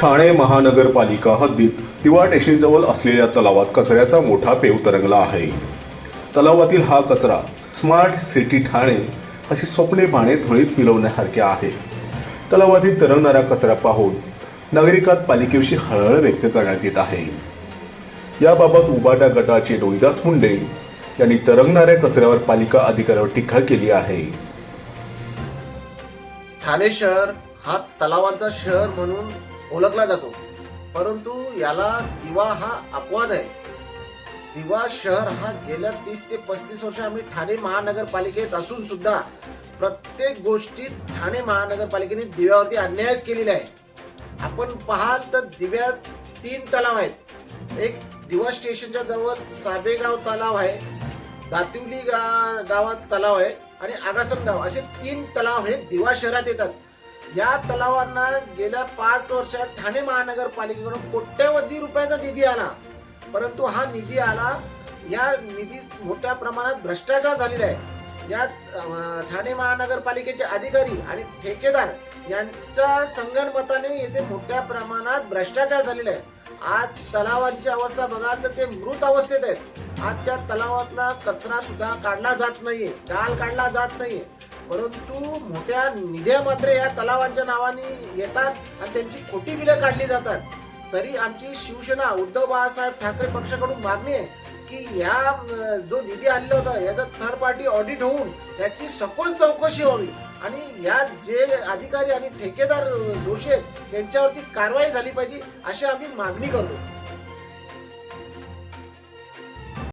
ठाणे महानगरपालिका हद्दीत दिवा स्टेशनजवळ असलेल्या तलावात कचऱ्याचा मोठा पेव तरंगला आहे. तलावातील हा कचरा स्मार्ट सिटी ठाणे अशी स्वप्ने पाणे धुळीत मिळवण्यासारखे आहे. तलावातील तरंगणारा कचरा पाहून नागरिकात पालिकेविषयी हळहळ व्यक्त करण्यात येत आहे. याबाबत उबाटा गटाचे रोहिदास मुंडे यांनी तरंगणाऱ्या कचऱ्यावर पालिका अधिकाऱ्यावर टीका केली आहे. ठाणे शहर हा तलावांचा शहर म्हणून ओळखला जातो. परंतु याला दिवा हा अपवाद आहे. दिवा शहर हा गेल्या तीस ते पस्तीस वर्ष आम्ही ठाणे महानगरपालिकेत असून सुद्धा प्रत्येक गोष्टीत ठाणे महानगरपालिकेने दिव्यावरती अन्यायच केलेला आहे आपण पाहाल तर दिव्यात तीन तलाव आहेत. एक दिवा स्टेशनच्या जवळ साबेगाव तलाव आहे दातिवली गा गावात तलाव आहे आणि आगासम गाव. असे तीन तलाव हे दिवा शहरात येतात. या तलावांना गेल्या पाच वर्षात ठाणे महानगरपालिकेकडून कोट्यवधी रुपयाचा निधी आला. परंतु हा निधी आला या निधीत मोठ्या प्रमाणात भ्रष्टाचार झालेला आहे. यात ठाणे महानगरपालिकेचे अधिकारी आणि ठेकेदार यांच्या संगणमताने येथे मोठ्या प्रमाणात भ्रष्टाचार झालेला आहे. आज तलावांची अवस्था बघाल तर ते मृत अवस्थेत आहेत. आज त्या तलावातला कचरा सुद्धा काढला जात नाहीये गाळ काढला जात नाहीये. परंतु मोठ्या निध्या मात्र या तलावांच्या नावाने येतात आणि त्यांची खोटी बिलं काढली जातात. तरी आमची शिवसेना उद्धव बाळासाहेब ठाकरे पक्षाकडून मागणी आहे की या जो निधी आलेला होता याचा थर्ड पार्टी ऑडिट होऊन याची सखोल चौकशी व्हावी. आणि या जे अधिकारी आणि ठेकेदार दोषी आहेत त्यांच्यावरती कारवाई झाली पाहिजे अशी आम्ही मागणी करतो.